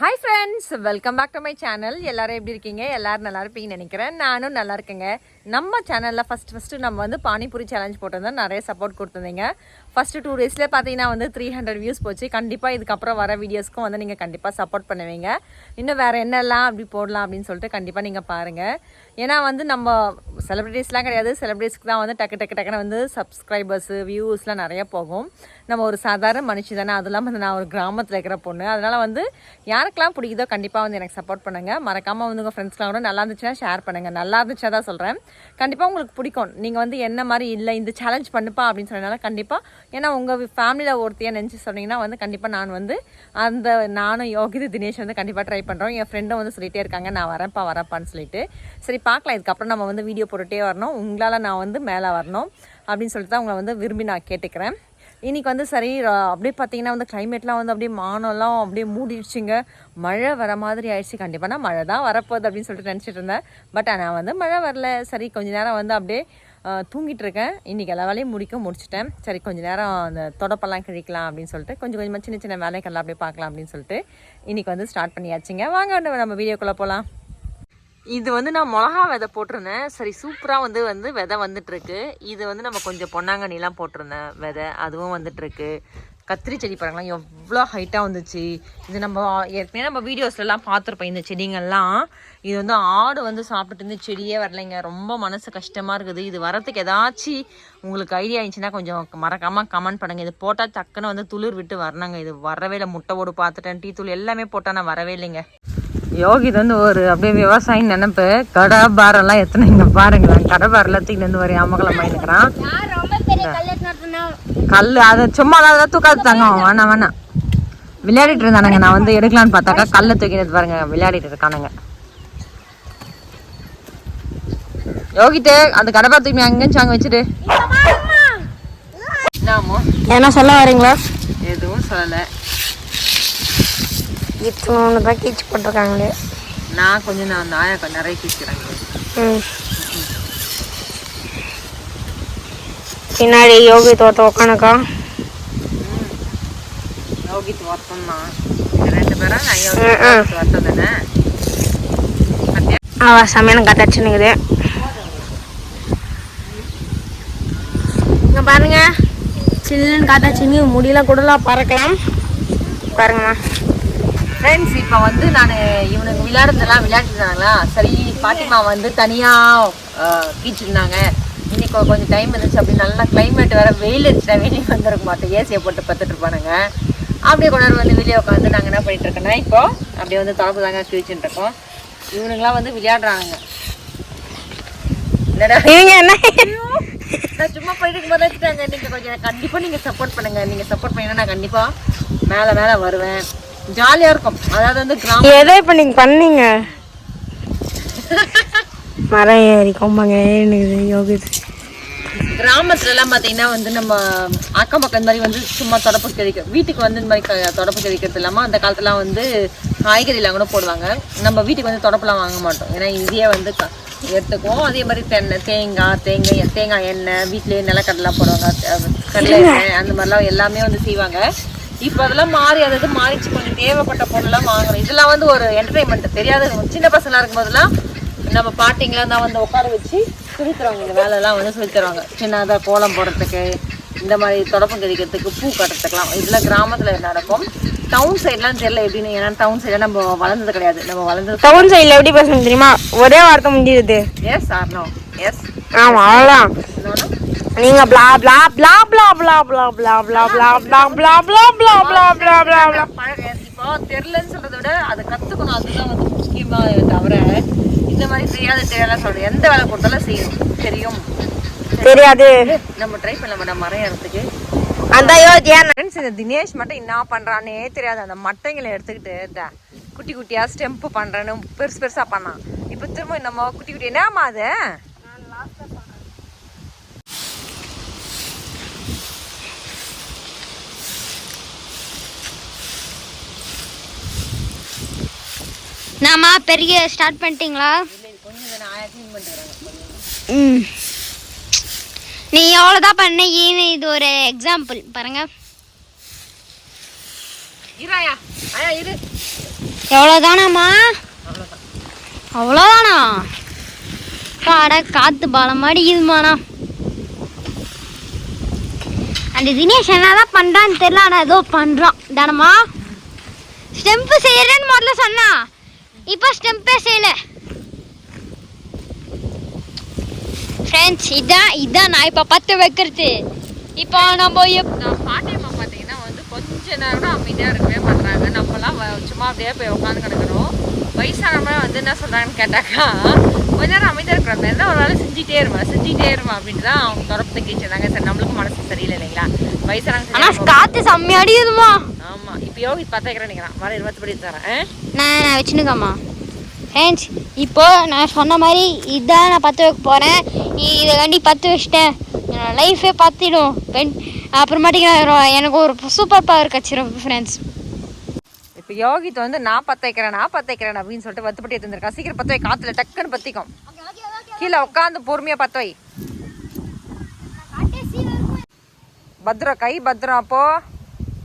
Hi friends welcome back to my channel எல்லோரும் எப்படி இருக்கீங்க? எல்லோரும் நல்லா இருப்பீங்கன்னு நினைக்கிறேன். நானும் நல்லா இருக்கேங்க. நம்ம சேனலில் ஃபஸ்ட் ஃபஸ்ட்டு நம்ம வந்து பானிபூரி சேலஞ்ச் போட்டிருந்தோம். நிறைய சப்போர்ட் கொடுத்துருந்தீங்க. ஃபஸ்ட்டு டூ டேஸில் பார்த்தீங்கன்னா வந்து த்ரீ ஹண்ட்ரட் வியூஸ் போச்சு. கண்டிப்பாக இதுக்கப்புறம் வர வீடியோஸ்க்கும் வந்து நீங்கள் கண்டிப்பாக சப்போர்ட் பண்ணுவீங்க. இன்னும் வேறு என்னெல்லாம் அப்படி போடலாம் அப்படின்னு சொல்லிட்டு கண்டிப்பாக நீங்கள் பாருங்கள் ஏன்னா வந்து நம்ம செலிப்ரிட்டிஸ்லாம் கிடையாது. செலிப்ரிட்டிஸ்க்கு தான் வந்து டக்கு டக்கு டக்குன்னு வந்து சப்ஸ்கிரைபர்ஸு வியூஸ்லாம் நிறைய போகும். நம்ம ஒரு சாதாரண மனுஷி தானே. அது இல்லாமல் வந்து நான் ஒரு கிராமத்தில் இருக்கிற பொண்ணு. அதனால் வந்து யாருக்கெல்லாம் பிடிக்குதோ கண்டிப்பாக வந்து எனக்கு சப்போர்ட் பண்ணுங்கள் மறக்காமல் வந்து உங்கள் ஃப்ரெண்ட்ஸ்லாம் கூட நல்லா இருந்துச்சுன்னா ஷேர் பண்ணுங்கள் நல்லா இருந்துச்சா தான் சொல்கிறேன் கண்டிப்பாக உங்களுக்கு பிடிக்கும். நீங்கள் வந்து என்ன மாதிரி இல்லை இந்த சேலஞ்ச் பண்ணுப்பா அப்படின்னு சொன்னனால கண்டிப்பாக ஏன்னா உங்கள் ஃபேமிலியில் ஒருத்தையாக நினச்சி சொன்னீங்கன்னா வந்து கண்டிப்பாக நான் வந்து அந்த நானும் யோகிது தினேஷ் வந்து கண்டிப்பாக ட்ரை பண்ணுறோம் என் ஃப்ரெண்டும் வந்து சொல்லிகிட்டே இருக்காங்க நான் வரப்பா வரப்பான்னு சொல்லிட்டு. சரி பார்க்கலாம். இதுக்கப்புறம் நம்ம வந்து வீடியோ போட்டுகிட்டே வரணும். உங்களால் நான் வந்து மேலே வரணும் அப்படின்னு சொல்லிட்டு தான் உங்களை வந்து விரும்பி நான் கேட்டுக்கிறேன். இன்னைக்கு வந்து சரி அப்படியே பார்த்தீங்கன்னா வந்து கிளைமேட்லாம் வந்து அப்படியே மானம்லாம் அப்படியே மூடிடுச்சுங்க. மழை வர மாதிரி ஆயிடுச்சு. கண்டிப்பாக நான் மழை தான் வரப்போகுது அப்படின்னு சொல்லிட்டு நினச்சிட்டு இருந்தேன். பட் ஆனால் வந்து மழை வரல. சரி கொஞ்ச நேரம் வந்து அப்படியே தூங்கிட்டு இருக்கேன் இன்றைக்கி எல்லா வேலையும் முடிக்க முடிச்சிட்டேன். சரி கொஞ்ச நேரம் அந்த தொடப்பெல்லாம் கிழிக்கலாம் அப்படின்னு சொல்லிட்டு கொஞ்சம் கொஞ்சமாக சின்ன சின்ன வேலைகள்லாம் அப்படியே பார்க்கலாம் அப்படின்னு சொல்லிட்டு இன்றைக்கி வந்து ஸ்டார்ட் பண்ணியாச்சுங்க. வாங்க வந்து நம்ம வீடியோக்குள்ளே போகலாம் இது வந்து நான் மிளகா விதை போட்டிருந்தேன். சரி சூப்பராக வந்து வந்து விதை வந்துட்டுருக்கு. இது வந்து நம்ம கொஞ்சம் பொன்னாங்கண்ணிலாம் போட்டிருந்தேன் விதை. அதுவும் வந்துட்டுருக்கு. கத்திரி செடி பாருங்களா எவ்வளோ ஹைட்டாக வந்துச்சு. இது நம்ம ஏற்கனவே நம்ம வீடியோஸ்லலாம் பார்த்துருப்போம் இந்த செடிங்கள்லாம். இது வந்து ஆடு வந்து சாப்பிட்டு செடியே வரலைங்க. ரொம்ப மனசு கஷ்டமாக இருக்குது. இது வரத்துக்கு ஏதாச்சும் உங்களுக்கு ஐடியா இருந்துச்சுன்னா கொஞ்சம் மறக்காமல் கமெண்ட் பண்ணுங்கள் இது போட்டால் டக்குன்னு வந்து துளிர் விட்டு வரணுங்க. இது வரவே இல்லை. முட்டை ஓடு பார்த்துட்டேன். டீ தூள் எல்லாமே போட்டால் நான் வரவே இல்லைங்க. யோகி வந்து ஒரு அப்படியே விவசாயி நினைப்பு. கடை பாரெல்லாம் எத்தனை இங்க பாருங்களேன். கடை பார் எல்லாத்தையும் இருந்து வர அமகலம் பண்ணிக்கிறான் கல் அதை சும்மா அதை தூக்காது தாங்க. வேணாம் வேணாம். விளையாடிட்டு இருந்தானுங்க. நான் வந்து எடுக்கலான்னு பார்த்தாக்கா கல்லை தூக்கினது பாருங்க. விளையாடிட்டு இருக்கானுங்க. யோகிட்டு அந்த கடை பார் தூக்கி அங்கேயும் அங்கே வச்சுட்டு. என்ன சொல்ல வரீங்களா? எதுவும் சொல்லலை. இத்தனை தான் கீச்சு போட்டிருக்காங்களே. நான் கொஞ்சம் நான் நாயை கொஞ்சம் நிறைய கீச்சுக்கிறேங்க ம். பின்னாடி யோகி தோட்ட உக்கானுக்கா. யோகித் ஒருத்தம் தான் ரெண்டு பேரா நான் யோகித் ஒருத்தம் தானே? அவ சமையல் கட்டாச்சுன்னுக்குது இங்க பாருங்க. சில்லுன்னு காட்டாச்சுன்னு முடியல கூடலாம் பறக்கலாம். பாருங்கம்மா. ஃப்ரெண்ட்ஸ் இப்போ வந்து நான் இவனுக்கு விளையாடுறதெல்லாம் விளையாட்டுருந்தாங்களா சரி பாட்டிமா வந்து தனியாக கீச்சிருந்தாங்க இன்னைக்கு கொஞ்சம் டைம் இருந்துச்சு அப்படி நல்லா கிளைமேட் வேற வெயில் இருந்துச்சுன்னா வெளியே வந்துருக்க மாட்டோம் ஏசியை போட்டு பார்த்துட்டு இருப்பானுங்க. அப்படியே நேரம் வந்து வெளியே உட்காந்து நாங்கள் என்ன பண்ணிட்டு இருக்கோன்னா இப்போ அப்படியே வந்து தொடப்பு தாங்க கிழிச்சுட்டு இருக்கோம். இவனுங்களாம் வந்து என்ன? நான் சும்மா போயிட்டு வச்சுட்டாங்க. நீங்க கொஞ்சம் கண்டிப்பா நீங்க சப்போர்ட் பண்ணுங்க. நீங்க சப்போர்ட் பண்ணீங்கன்னா நான் கண்டிப்பா மேல மேல வருவேன். ஜாலியா இருக்கும். அதாவது வந்து கிராம எதை இப்போ நீங்கள் பண்ணீங்க? மரம் ஏறி கொம்பாங்க ஏறினுக்குது யோகி கிராமத்துல எல்லாம் பாத்தீங்கன்னா வந்து நம்ம அக்கம் பக்கம் இந்த மாதிரி வந்து சும்மா தொடப்பு கிழிக்க வீட்டுக்கு வந்து இந்த மாதிரி க- தொடப்பு கிழிக்கிறது இல்லாம அந்த காலத்துலாம் வந்து காய்கறிலாம் கூட போடுவாங்க. நம்ம வீட்டுக்கு வந்து தொடப்பெல்லாம் வாங்க மாட்டோம். ஏன்னா இங்கேயே வந்து க- எடுத்துக்குவோம். அதே மாதிரி தென்னை தேங்காய் தேங்காய் தேங்காய் எண்ணெய் வீட்லயே நிலக்கடலாம் போடுவாங்க. அஹ் கடலை எண்ணெய் அந்த மாதிரிலாம் எல்லாமே வந்து செய்வாங்க. இப்போ அதெல்லாம் மாறி அதாவது மாறிச்சு. கொஞ்சம் தேவைப்பட்ட பொருள்லாம் வாங்கணும் இதெல்லாம் வந்து ஒரு என்டர்டைன்மெண்ட் தெரியாத. சின்ன பசங்களா இருக்கும்போதெல்லாம் நம்ம பாட்டிங்களாம் தான் வந்து உட்கார வச்சு சொல்லித் தருவாங்க இந்த வேலையெல்லாம் வந்து சொல்லித் தருவாங்க சின்னதாக கோலம் போடுறதுக்கு இந்த மாதிரி தொடப்பம் கழிக்கிறதுக்கு பூ கட்டுறதுக்குலாம் இதெல்லாம் கிராமத்தில் நடக்கும். டவுன் சைட்லாம் தெரியல எப்படின்னு ஏன்னா டவுன் சைடில் நம்ம வளர்ந்தது கிடையாது. நம்ம வளர்ந்தது டவுன் சைடில் எப்படி பேசணும் தெரியுமா? ஒரே வார்த்தை முடிஞ்சிருது எஸ் ஆர் நோ எஸ் ஆமாம் அவ்வளோதான் நீங்க blah blah blah blah blah blah blah blah blah blah blah blah blah blah blah blah blah பழக இப்போ தெரிலன்னு சொல்றதை விட அதை கற்றுக்கணும் அதுதான் வந்து முக்கியமாக தவிர இந்த மாதிரி தெரியாத தெரியாத சொல்றது எந்த வேலை கொடுத்தாலும் செய்யும் தெரியும் தெரியாது நம்ம ட்ரை பண்ண மாட்டோம் மரம் ஏறதுக்கு அந்த இந்த தினேஷ் மட்டும் என்ன பண்ணுறானே தெரியாது அந்த மட்டைங்களை எடுத்துக்கிட்டு இந்த குட்டி குட்டியாக ஸ்டெம்ப் பண்ணுறேன்னு பெருசு பெருசாக பண்ணான் இப்போ திரும்ப நம்ம குட்டி குட்டி என்னம்மா அது என்னம்மா பெரிய ஸ்டார்ட் பண்ணிட்டீங்களா? ம். நீ எவ்வளோதான் பண்ணீங்கன்னு இது ஒரு எக்ஸாம்பிள் பாருங்க. எவ்வளோதானாம்மா அவ்வளோதானா பாட காத்து பாலம் மாதிரி அந்த தினேஷ் என்னதான் பண்ணுறான்னு தெரியல ஆனால் ஏதோ பண்ணுறான் தானம்மா ஸ்டெம்பு செய்யறேன்னு முதல்ல சொன்னா. இப்போ ஸ்டெம்பே செய்யல ஃப்ரெண்ட்ஸ் இதான் இதான் நான் இப்போ பத்து வைக்கிறது. இப்போ நம்ம நான் பாட்டியம்மா பார்த்தீங்கன்னா வந்து கொஞ்ச நேரம் அமைதியாக இருக்கவே மாட்டாங்க நம்மலாம் சும்மா அப்படியே போய் உட்காந்து கிடக்குறோம். வயசானவங்க வந்து என்ன சொல்கிறாங்கன்னு கேட்டாக்கா கொஞ்ச நேரம் அமைதியாக இருக்கிற மாதிரி இருந்தால் ஒரு வேலை செஞ்சுட்டே இருமா செஞ்சுட்டே இருமா அப்படின்னு தான் அவங்க துரப்பத்தை கேச்சிருந்தாங்க சரி நம்மளுக்கும் மனசு சரியில்லை இல்லைங்களா? வயசானவங்க ஆனா சரியா காத்து செம்ம அடிக்குதுமா ஆமா இப்போ யோகித் பத்தாக்கிறேன் நினைக்கிறான். வர இருபத்தி தரேன். நான் நான் வச்சுனுக்கம்மா. ஃப்ரெண்ட்ஸ் இப்போது நான் சொன்ன மாதிரி இதான் நான் பற்ற வைக்க போகிறேன் இதை கண்டி பற்ற வச்சிட்டேன் என்னோடய லைஃபே பற்றிடும் பெண் அப்புறமாட்டிக்கு எனக்கு ஒரு சூப்பர் பவர் கிடச்சிரும் ஃப்ரெண்ட்ஸ் இப்போ யோகித் வந்து நான் பத்த வைக்கிறேன் நான் பத்த வைக்கிறேன் அப்படின்னு சொல்லிட்டு வத்துப்பட்டி எடுத்துருக்கா சீக்கிரம் பத்து வை காற்றுல டக்குன்னு பத்திக்கும். கீழே உட்காந்து பொறுமையாக பத்த வை. பத்திரம் கை பத்திரம் அப்போ.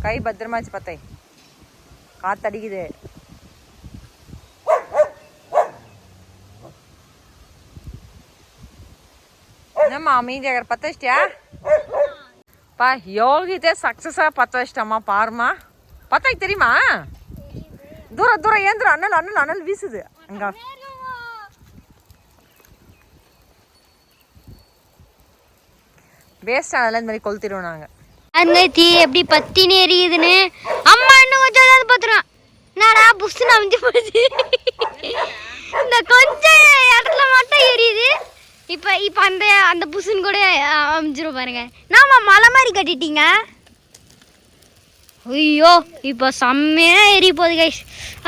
கை பத்திரமா வச்சு காற்றடிக்குது வை காத்து அடிக்குது என்னம்மா வச்சிட்டியா பா யோகிதே சக்ஸஸாக பத்த வச்சிட்டம்மா பாருமா பத்த தெரியுமா தூரம் தூரம் ஏந்திரம் அண்ணல் அண்ணல் அண்ணல் வீசுது அங்கே வேஸ்ட் ஆனதுல இந்த மாதிரி கொளுத்திடுவோம் நாங்கள் அந்த தீ எப்படி பத்தினு எரியுதுன்னு அம்மா இன்னும் கொஞ்சம் ஏதாவது பார்த்துருவேன் என்னடா புஷ்னு அமைஞ்சு போச்சு இந்த கொஞ்சம் இடத்துல மட்டும் எரியுது இப்போ இப்போ அந்த அந்த புஷ்ன்னு கூட அமைஞ்சிரும் பாருங்க. நாம மலை மாதிரி கட்டிட்டீங்க? ஐயோ இப்போ செம்மையாக எரி போகுது கைஸ்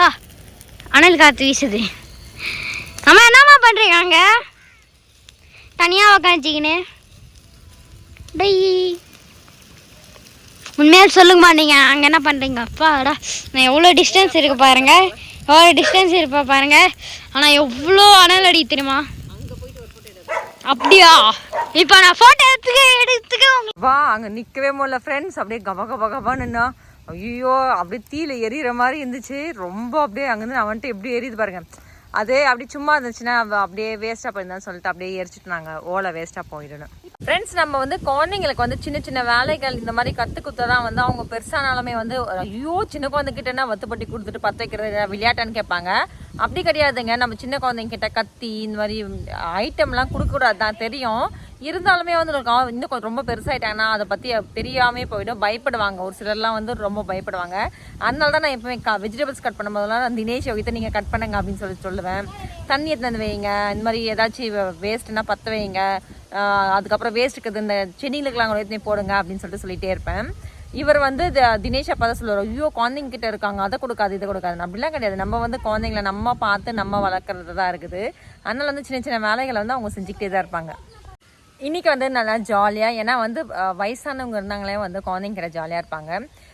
ஆ அனல் காற்று வீசுது. அம்மா என்னம்மா பண்ணுறீங்க அங்கே? தனியாக உக்காந்துச்சிக்கின்னு டெய். உண்மையாக சொல்லுங்கம்மா நீங்கள் அங்கே என்ன பண்ணுறீங்க அப்பாடா நான் எவ்வளோ டிஸ்டன்ஸ் இருக்கு பாருங்கள் எவ்வளோ டிஸ்டன்ஸ் இருப்பா பாருங்கள் ஆனால் எவ்வளோ அனல் அடி தெரியுமா? அப்படியா? இப்போ நான் ஃபோட்டோ எடுத்துக்க எடுத்துக்க உங்களுக்கு. வா அங்க நிக்கவே முடியல ஃப்ரெண்ட்ஸ் அப்படியே கப கப கபான்னு ஐயோ அப்படியே தீயில எரியிற மாதிரி இருந்துச்சு. ரொம்ப அப்படியே அங்கேருந்து நான் வந்துட்டு எப்படி எரியுது பாருங்க. அதே அப்படி சும்மா இருந்துச்சுன்னா அப்படியே வேஸ்ட்டாக போயிருந்தான்னு சொல்லிட்டு அப்படியே எரிச்சிட்டு நாங்கள் ஓலை வேஸ்ட்டாக போயிடணும். ஃப்ரெண்ட்ஸ் நம்ம வந்து குழந்தைங்களுக்கு வந்து சின்ன சின்ன வேலைகள் இந்த மாதிரி கற்றுக் கொடுத்தா வந்து அவங்க பெருசானாலுமே வந்து ஐயோ சின்ன குழந்தைகிட்டனா வத்துப்பட்டி கொடுத்துட்டு பற்ற வைக்கிறது விளையாட்டான்னு கேட்பாங்க. அப்படி கிடையாதுங்க. நம்ம சின்ன குழந்தைங்க கிட்ட கத்தி இந்த மாதிரி ஐட்டம்லாம் கொடுக்கக்கூடாது தான் தெரியும். இருந்தாலுமே வந்து இன்னும் கொஞ்சம் ரொம்ப பெருசாகிட்டாங்கன்னா அதை பற்றி தெரியாமே போயிடும். பயப்படுவாங்க. ஒரு சிலர்லாம் வந்து ரொம்ப பயப்படுவாங்க. அதனால தான் நான் எப்பவுமே க வெஜிடபிள்ஸ் கட் பண்ணும்போதெல்லாம் நான் தினேஷ் யோகித்தை நீங்கள் கட் பண்ணுங்க அப்படின்னு சொல்லி சொல்லுவேன். தண்ணி எடுத்து வந்து வைங்க. இந்த மாதிரி ஏதாச்சும் வேஸ்ட்னா பற்ற வைங்க. அதுக்கப்புறம் வேஸ்ட்டுக்கு இந்த செடிகளுக்கெல்லாம் கூட எடுத்து போடுங்க அப்படின்னு சொல்லிட்டு சொல்லிகிட்டே இருப்பேன். இவர் வந்து த- தினேஷ் அப்பா தான் சொல்லுவார் ஐயோ குழந்தைங்க கிட்ட இருக்காங்க அதை கொடுக்காது இதை கொடுக்காது அப்படிலாம் கிடையாது. நம்ம வந்து குழந்தைங்கள நம்ம பார்த்து நம்ம வளர்க்குறது தான் இருக்குது. அதனால் வந்து சின்ன சின்ன வேலைகளை வந்து அவங்க செஞ்சுக்கிட்டே தான் இருப்பாங்க. இன்றைக்கி வந்து நல்லா ஜாலியாக ஏன்னா வந்து வயசானவங்க இருந்தாங்களே வந்து குழந்தைங்கிற ஜாலியாக இருப்பாங்க.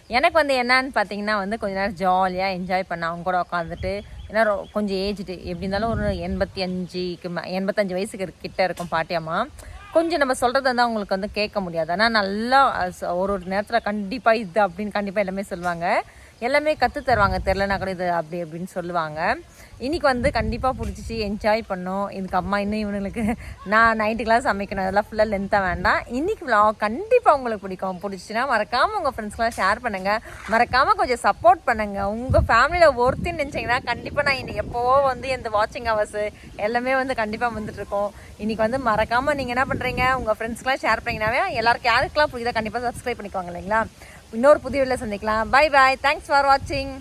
எனக்கு வந்து என்னன்னு பார்த்தீங்கன்னா வந்து கொஞ்ச நேரம் ஜாலியாக என்ஜாய் பண்ண அவங்க கூட உட்காந்துட்டு ஏன்னா கொஞ்சம் ஏஜ்டு எப்படி இருந்தாலும் ஒரு எண்பத்தி அஞ்சுக்கு மே- எண்பத்தஞ்சு வயசுக்கு கிட்ட இருக்கும் பாட்டியம்மா கொஞ்சம் நம்ம சொல்கிறது வந்து அவங்களுக்கு வந்து கேட்க முடியாது. ஆனால் நல்லா ஒரு ஒரு நேரத்தில் கண்டிப்பாக இது அப்படின்னு கண்டிப்பாக எல்லாமே சொல்லுவாங்க. எல்லாமே கற்று தருவாங்க. தெரிலனா கூட இது அப்படி அப்படின்னு சொல்லுவாங்க. இன்னைக்கு வந்து கண்டிப்பாக பிடிச்சிச்சு. என்ஜாய் பண்ணோம். இதுக்கு அம்மா இன்னும் இவனுங்களுக்கு நான் நைட்டு கிளாஸ் சமைக்கணும். அதெல்லாம் ஃபுல்லாக லென்த்தாக வேண்டாம். இன்றைக்கி vlog கண்டிப்பாக உங்களுக்கு பிடிக்கும். பிடிச்சிச்சுன்னா மறக்காமல் உங்கள் ஃப்ரெண்ட்ஸ்க்கெலாம் ஷேர் பண்ணுங்கள் மறக்காமல் கொஞ்சம் சப்போர்ட் பண்ணுங்கள் உங்கள் ஃபேமிலியில் ஒருத்தின்னு நினச்சிங்கன்னா கண்டிப்பாக நான் இன்னைக்கு எப்போவோ வந்து இந்த வாட்சிங் ஹவர்ஸு எல்லாமே வந்து கண்டிப்பாக வந்துட்டுருக்கோம் இன்றைக்கி வந்து மறக்காமல் நீங்கள் என்ன பண்ணுறீங்க உங்கள் ஃப்ரெண்ட்ஸ்க்கெலாம் ஷேர் பண்ணிங்கனாவே எல்லாருக்கும் யாருக்கெல்லாம் பிடிக்குதோ கண்டிப்பாக சப்ஸ்கிரைப் பண்ணிக்குவாங்க இல்லைங்களா? இன்னொரு புதிய வீடியோவில் சந்திக்கலாம். பை பாய் தேங்க்ஸ் ஃபார் வாட்சிங்